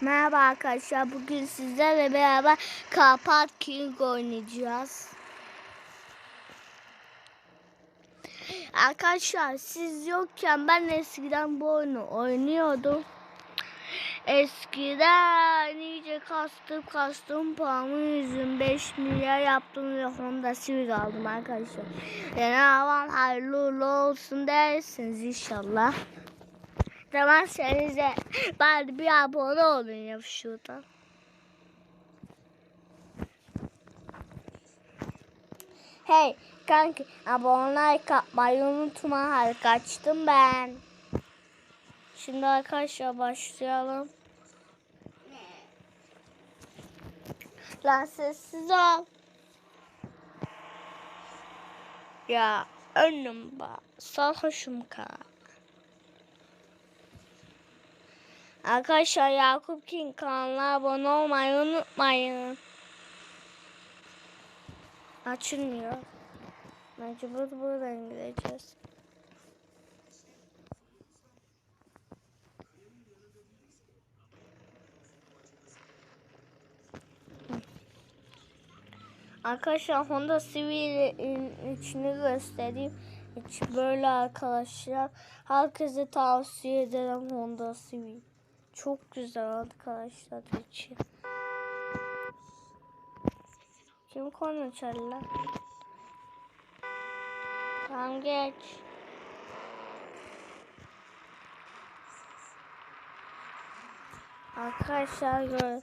Merhaba arkadaşlar. Bugün sizlerle beraber Karpat King oynayacağız. Arkadaşlar siz yokken ben eskiden bu oyunu oynuyordum. Eskiden iyice kastım kastım paramı yüzüm 5 milyar yaptım ve Honda Civic aldım arkadaşlar. Yani havam hayırlı olsun dersiniz inşallah. Demezseniz de bari bir abone olun ya şuradan. Hey kanki abone yapmayı unutma. Hadi kaçtım ben. Şimdi arkadaşlar başlayalım. Lan sessiz ol. Ya önüm bak. Sarhoşum kalk. Arkadaşlar Yakup King kanalına abone olmayı unutmayın. Açılmıyor. Mecbur buradan gideceğiz. Arkadaşlar Honda Civic'in içini göstereyim. İçi böyle arkadaşlar. Herkese tavsiye ederim Honda Civic. Çok güzel arkadaşlar içi. Kim konuşarlar? Tamam geç. Arkadaşlar gör.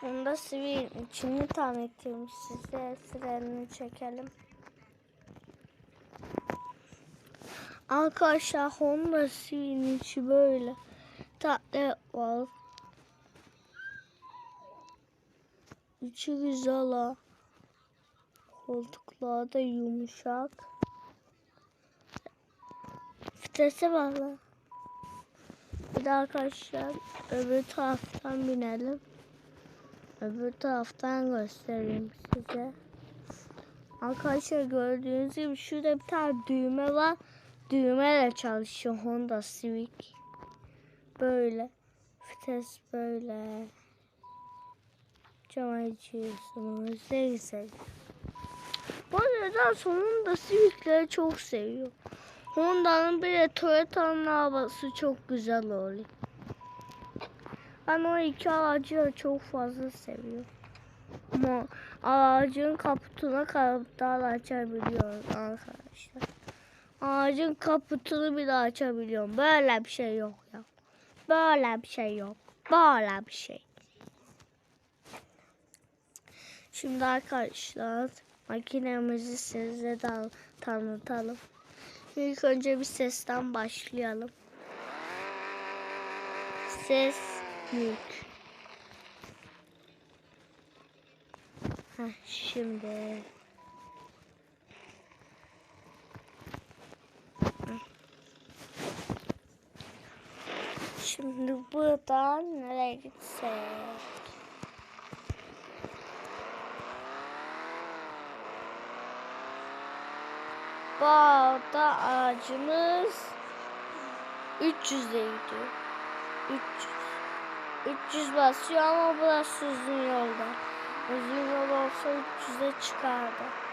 Honda Civic'in içini tanıtayım size. Frenini çekelim. Arkadaşlar Honda Civic'in içi böyle tatlı var. İçi güzel ha. Koltuklar da yumuşak. Vitese bağlı. Bir de arkadaşlar öbür taraftan binelim. Öbür taraftan göstereyim size. Arkadaşlar gördüğünüz gibi şurada bir tane düğme var. Düğmeyle çalışıyor Honda Civic. Böyle. Vites böyle. Cam açıyorsunuz. Ne güzel. Bu arada sonunda Civic'leri çok seviyor. Honda'nın bir de Toyota'nın arabası çok güzel oluyor. Ben o iki aracı da çok fazla seviyorum. Ama aracın kaputuna kadar açabiliyorum arkadaşlar. Ağacın kaputunu bile açabiliyorum. Böyle bir şey yok ya. Böyle bir şey yok. Böyle bir şey. Şimdi arkadaşlar makinemizi size de tanıtalım. İlk önce bir sesten başlayalım. Ses yük. Heh, şimdi Şimdi buradan nereye gitsek? Bu arada ağacımız 300'deydi. 300. 300 basıyor ama burası uzun yolda. Uzun yol olsa 300'e çıkardı.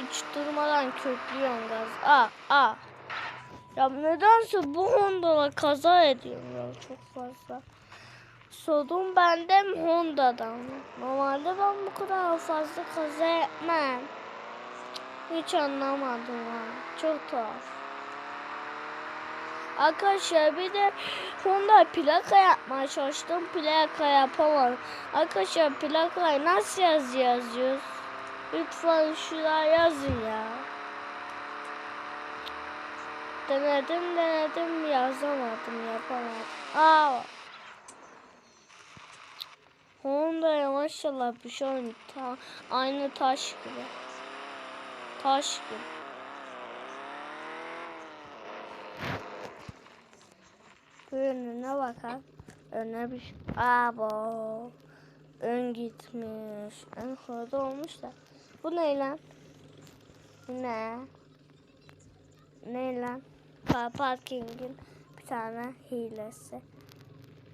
Hiç durmadan köklüyorum gaz. Aa, aa. Ya nedense bu Honda'la kaza ediyorum ya çok fazla. Sorun bende mi Honda'dan? Normalde ben bu kadar fazla kaza etmem. Hiç anlamadım ha. Çok tuhaf. Arkadaşlar bir de Honda plaka yapmaya çalıştım. Plaka yapamadım. Arkadaşlar plakayı nasıl yaz yazıyoruz? Lütfen şuraya yazın ya. Denedim denedim yazamadım yapamadım. Aa. Honda'ya maşallah bir şey olmuş. Ta, aynı taş gibi. Taş gibi. Önüne bakalım. Önüne bir şey. Aa bu. ön gitmiş. En hızlı olmuş da. Bu ne lan? Ne? Ne lan? Car parkingin bir tane hilesi.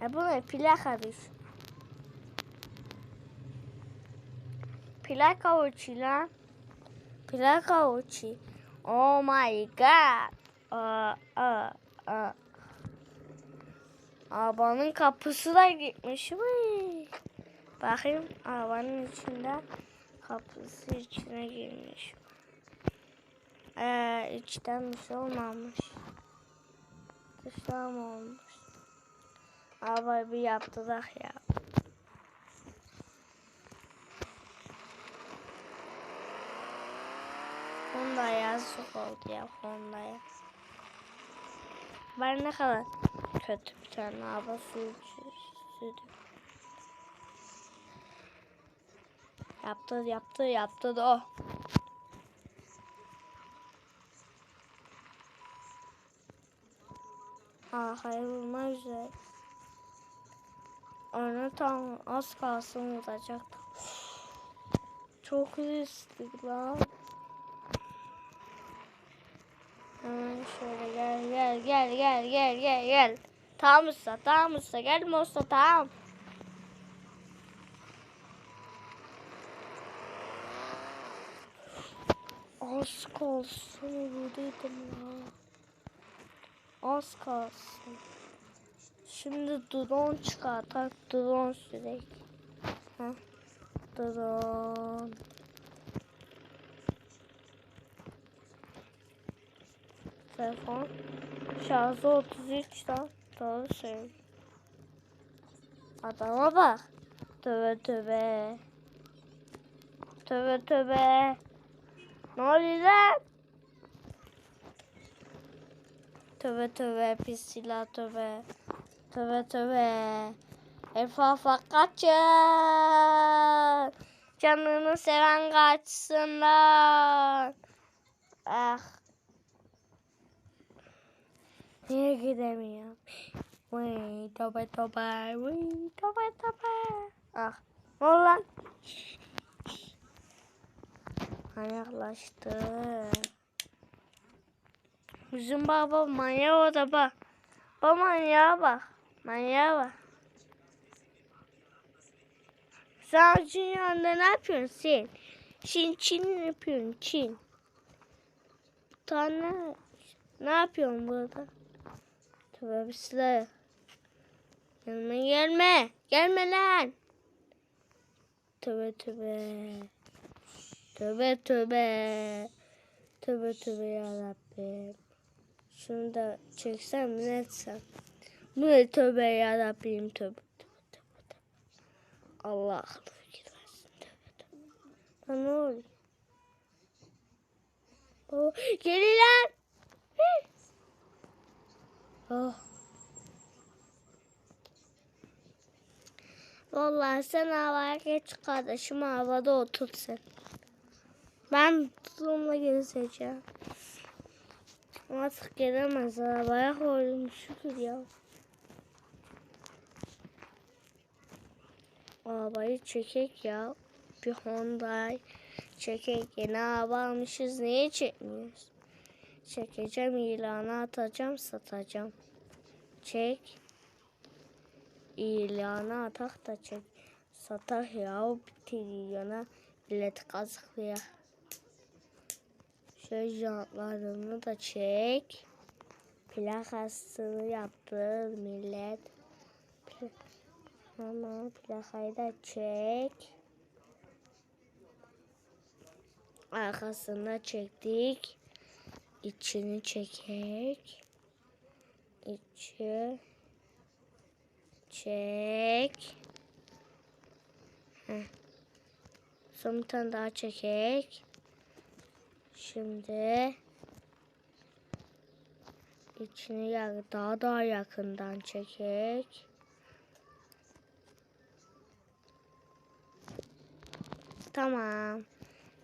E bu ne? Plaka düş. Plaka uçu lan. Plaka uçu. Oh my god. Aa, aa, aa. Arabanın kapısı da gitmiş. Vay. Bakayım arabanın içinde kapısı içine girmiş. Ee, içten bir şey olmamış. Dıştan olmuş? Arabayı bir yaptılar ya. Honda yazık oldu ya Honda'ya. Ben ne kadar kötü bir tane araba sürücüsüydüm. Yaptı yaptı yaptı da o. Arkaya vurma üzere. Onu tam az kalsın vuracaktım. Çok riskli lan. Hemen şöyle gel gel gel gel gel gel gel. Tamam usta tamam usta gelme usta tamam. Az kalsın vurduydum ya. Az kalsın. Şimdi drone çıkartak drone sürek. Heh. Drone. Telefon. Şarjı 33 lan. Doğru söylüyorum. Adama bak. Tövbe tövbe. Tövbe tövbe. Ne oluyor lan? Tövbe tövbe pis silah tövbe. Tövbe tövbe. Efafa kaçın. Canını seven kaçsın lan. Ah. Niye gidemiyorum? Vay tövbe tövbe. Vay tövbe tövbe. Ah. Ne oldu lan? Manyaklaştı. Bizim baba manyak o da bak. Baba manyağa bak. Manyağa bak. Sen ağacın yanında ne yapıyorsun sen? Çin Çin ne yapıyorsun Çin? Bir tane ne yapıyorsun burada? Tövbe bismillah. Gelme gelme. Gelme lan. Tövbe tövbe. Tövbe tövbe. Tövbe tövbe yarabbim. Şunu da çeksem ne etsem? Bu ne tövbe yarabbim tövbe. Allah fikir versin tövbe tövbe. Lan ne oluyor? Oh. Hı. Oh. Vallahi sen havaya geç kardeşim havada otur sen. Ben tutumla gezeceğim. Artık gelemez arabaya koydum şükür ya. Arabayı çekek ya. Bir Honda çekek. Yeni araba almışız. Niye çekmiyoruz? Çekeceğim ilanı atacağım satacağım. Çek. İlanı atak da çek. Satak ya bir trilyona bilet kazıklıyor. Şöyle jantlarını da çek. Plakasını yaptı millet. Tamam plakayı da çek. Arkasını çektik. İçini çekek. İçi çek. Heh. Son bir tane daha çekek. Şimdi içini daha daha yakından çekek. Tamam.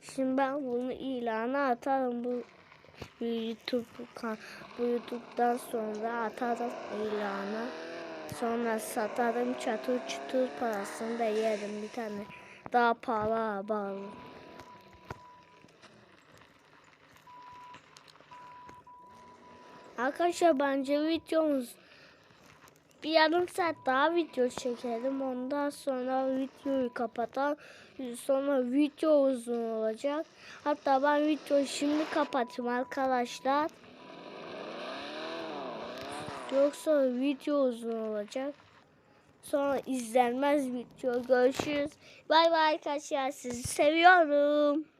Şimdi ben bunu ilana atarım bu YouTube kan bu YouTube'dan sonra atarım ilana. Sonra satarım çatır çutur parasını da yerim bir tane. Daha pahalı araba Arkadaşlar bence videomuz bir yarım saat daha video çekelim. Ondan sonra videoyu kapatalım. Sonra video uzun olacak. Hatta ben videoyu şimdi kapatayım arkadaşlar. Yoksa video uzun olacak. Sonra izlenmez video. Görüşürüz. Bay bay arkadaşlar. Sizi seviyorum.